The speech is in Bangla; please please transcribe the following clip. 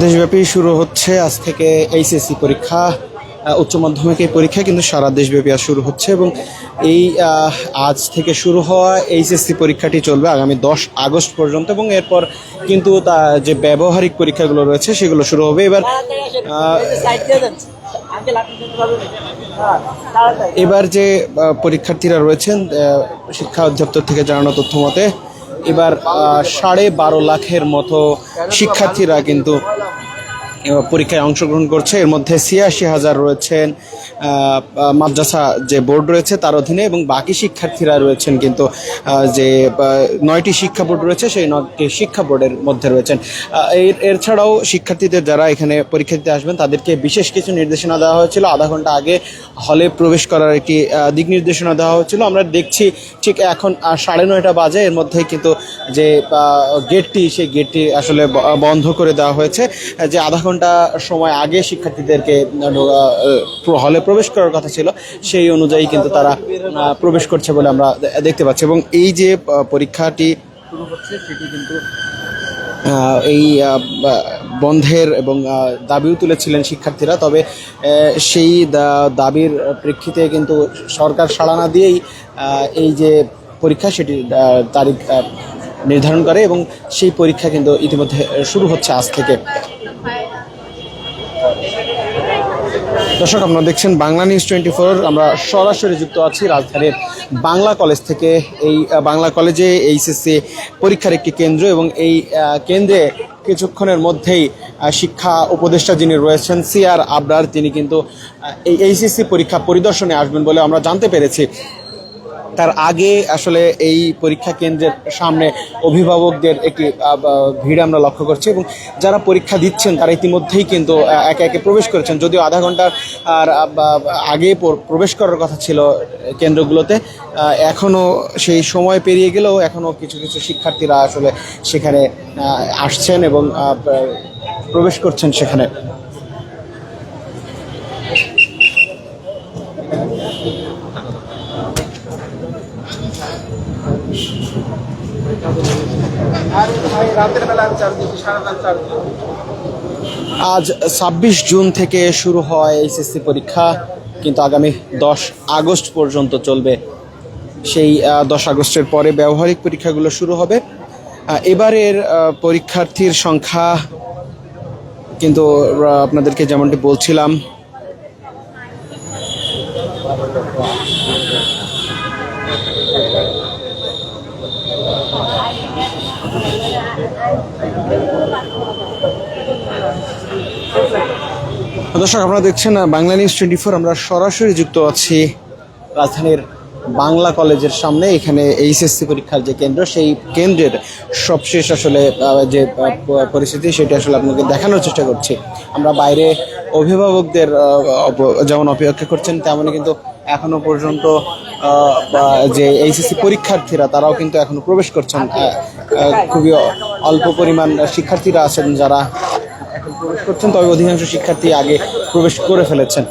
দেশব্যাপী শুরু হচ্ছে আজ থেকে এইচএসসি পরীক্ষা আহ, উচ্চ মাধ্যমিক এই পরীক্ষা কিন্তু সারা দেশব্যাপী আজ শুরু হচ্ছে এবং এই আজ থেকে শুরু হওয়া এইচএসসি পরীক্ষাটি চলবে আগামী দশ আগস্ট পর্যন্ত এবং এরপর কিন্তু তা যে ব্যবহারিক পরীক্ষাগুলো রয়েছে সেগুলো শুরু হবে। এবার এবার যে পরীক্ষার্থীরা রয়েছেন শিক্ষা অধিদপ্তর থেকে জানানো তথ্য মতে এবার সাড়ে বারো লাখের মতো শিক্ষার্থীরা কিন্তু পরীক্ষায় অংশগ্রহণ করছে। এর মধ্যে ছিয়াশি হাজার রয়েছেন মাদ্রাসা যে বোর্ড রয়েছে তার অধীনে এবং বাকি শিক্ষার্থীরা রয়েছেন কিন্তু যে নয়টি শিক্ষা বোর্ড রয়েছে সেই নয়টি শিক্ষা বোর্ডের মধ্যে রয়েছেন। এর এর ছাড়াও শিক্ষার্থীদের যারা এখানে পরীক্ষা দিতে আসবেন তাদেরকে বিশেষ কিছু নির্দেশনা দেওয়া হয়েছিল। আধা ঘণ্টা আগে হলে প্রবেশ করার একটি দিক নির্দেশনা দেওয়া হয়েছিল। আমরা দেখছি ঠিক এখন সাড়ে নয়টা বাজে। এর মধ্যে কিন্তু যে গেটটি, সেই গেটটি আসলে বন্ধ করে দেওয়া হয়েছে। যে আধা ঘণ্টা সময় আগে শিক্ষার্থীদেরকে হলে প্রবেশ করার কথা ছিল, সেই অনুযায়ী কিন্তু তারা প্রবেশ করছে বলে আমরা দেখতে পাচ্ছি। এবং এই যে পরীক্ষাটি শুরু হচ্ছে, সেটি কিন্তু এই বন্ধের এবং দাবিও তুলেছিলেন শিক্ষার্থীরা। তবে সেই দাবির প্রেক্ষিতে কিন্তু সরকার সাড়া না দিয়েই এই যে পরীক্ষা, সেটি তারিখ নির্ধারণ করে এবং সেই পরীক্ষা কিন্তু ইতিমধ্যে শুরু হচ্ছে আজ থেকে। দর্শক, আপনারা দেখছেন বাংলা নিউজ টোয়েন্টি ফোর আমরা সরাসরি যুক্ত আছি রাজধানীর বাংলা কলেজ থেকে। এই বাংলা কলেজে এইচএসসি পরীক্ষার একটি কেন্দ্র এবং এই কেন্দ্রে কিছুক্ষণের মধ্যেই শিক্ষা উপদেষ্টা যিনি রয়েছেন সিআর আবরার, তিনি কিন্তু এই এইচএসসি পরীক্ষা পরিদর্শনে আসবেন বলে আমরা জানতে পেরেছি। তার আগে আসলে এই পরীক্ষা কেন্দ্রের সামনে অভিভাবকদের একটি ভিড় আমরা লক্ষ্য করছি এবং যারা পরীক্ষা দিচ্ছেন তারা ইতিমধ্যেই কিন্তু একে একে প্রবেশ করেছেন। যদিও আধা ঘণ্টার আর আগে প্রবেশ করার কথা ছিল কেন্দ্রগুলোতে এখনও সেই সময় পেরিয়ে গেলেও এখনও কিছু কিছু শিক্ষার্থীরা আসলে সেখানে আসছেন এবং প্রবেশ করছেন সেখানে। আজ ছাব্বিশ জুন থেকে শুরু হয় এইচএসসি পরীক্ষা, কিন্তু আগামী দশ আগস্ট পর্যন্ত চলবে সেই দশ আগস্টের পরে ব্যবহারিক পরীক্ষাগুলো শুরু হবে। এবারের পরীক্ষার্থীর সংখ্যা, কিন্তু আপনাদেরকে যেমনটি বলছিলাম দর্শক, আপনারা দেখছেন বাংলা নিউজ টোয়েন্টি ফোর। আমরা সরাসরি যুক্ত আছি রাজধানীর বাংলা কলেজের সামনে। এখানে এইচএসসি পরীক্ষার যে কেন্দ্র, সেই কেন্দ্রের সবশেষ আসলে যে পরিস্থিতি, সেটা আসলে আপনাকে দেখানোর চেষ্টা করছি। আমরা বাইরে অভিভাবকদের যেমন অপেক্ষা করছেন, তেমনই কিন্তু এখনও পর্যন্ত যে এইচএসসি পরীক্ষার্থীরা, তারাও কিন্তু এখনও প্রবেশ করছেন। খুবই অল্প পরিমাণ শিক্ষার্থীরা আছেন যারা এখন প্রবেশ করছেন, তবে অধিকাংশ শিক্ষার্থী আগে প্রবেশ করে ফেলেছেন।